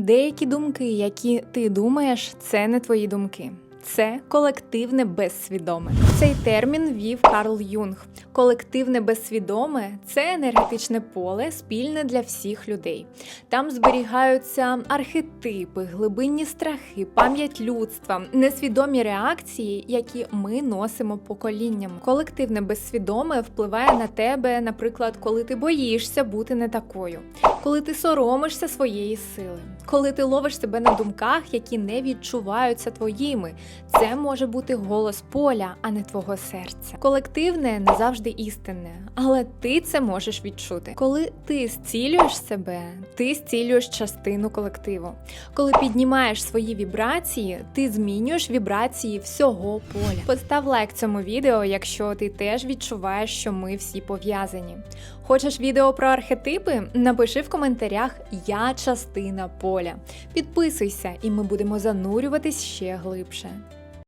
Деякі думки, які ти думаєш, це не твої думки. Це колективне безсвідоме. Цей термін ввів Карл Юнг. Колективне безсвідоме це енергетичне поле, спільне для всіх людей. Там зберігаються архетипи, глибинні страхи, пам'ять людства, несвідомі реакції, які ми носимо поколіннями. Колективне безсвідоме впливає на тебе, наприклад, коли ти боїшся бути не такою, коли ти соромишся своєї сили, коли ти ловиш себе на думках, які не відчуваються твоїми. Це може бути голос поля, а не твого серця. Колективне не завжди істинне, але ти це можеш відчути. Коли ти зцілюєш себе, ти зцілюєш частину колективу. Коли піднімаєш свої вібрації, ти змінюєш вібрації всього поля. Постав лайк цьому відео, якщо ти теж відчуваєш, що ми всі пов'язані. Хочеш відео про архетипи? Напиши в коментарях Я частина поля. Підписуйся, і ми будемо занурюватись ще глибше.